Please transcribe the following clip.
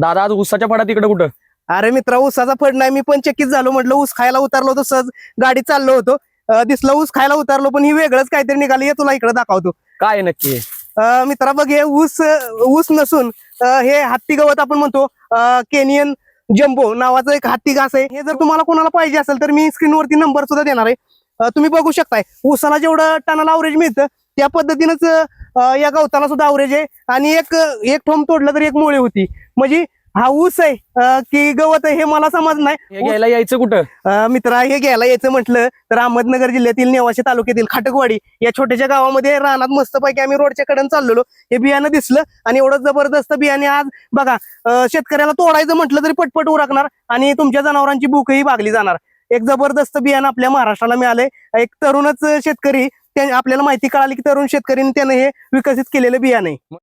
दादा आज उसाच्या फडात इकडे कुठं? अरे मित्रा ऊसाचा फड नाही. मी पण चकित झालो. म्हटलं ऊस खायला उतरलो होतो. सहज गाडी चाललो होतो. अं, दिसलं ऊस खायला उतरलो पण ही वेगळंच काहीतरी निघालं. हे तुला इकडे दाखवतो. काय नक्की? अं, मित्रा बघ हे ऊस ऊस नसून अं, हे हत्ती गवत आपण म्हणतो अं, केनियन जम्बो नावाचं एक हत्ती घास आहे. हे जर तुम्हाला कोणाला पाहिजे असेल तर मी स्क्रीनवरती नंबर सुद्धा देणार आहे. अं, तुम्ही बघू शकताय. ऊसाला जेवढं टनाला अवरेज मिळतं त्या पद्धतीनंच या गवताला सुद्धा अवरेज आहे. आणि एक एक ठोंब तोडलं तर एक मुळे होती. म्हणजे हा ऊस आहे की गवत आहे हे मला समज नाही. हे घ्यायला यायचं कुठं? मित्रा हे घ्यायला यायचं म्हटलं तर अहमदनगर जिल्ह्यातील नेवाशी तालुक्यातील खाटकवाडी या छोट्याशा गावामध्ये रानात मस्तपैकी आम्ही रोडच्या कडून चाललेलो. हे बियाणं दिसलं आणि एवढं जबरदस्त बियाणे आज बघा शेतकऱ्याला तोडायचं म्हटलं तरी पटपट उरकणार आणि तुमच्या जनावरांची भूकही भागली जाणार. एक जबरदस्त बियाणं आपल्या महाराष्ट्राला मिळालंय. एक तरुणच शेतकरी आपल्याला माहिती कळाली की तरुण शेतकऱ्यांनी त्यानं हे विकसित केलेलं बियाणे आहे.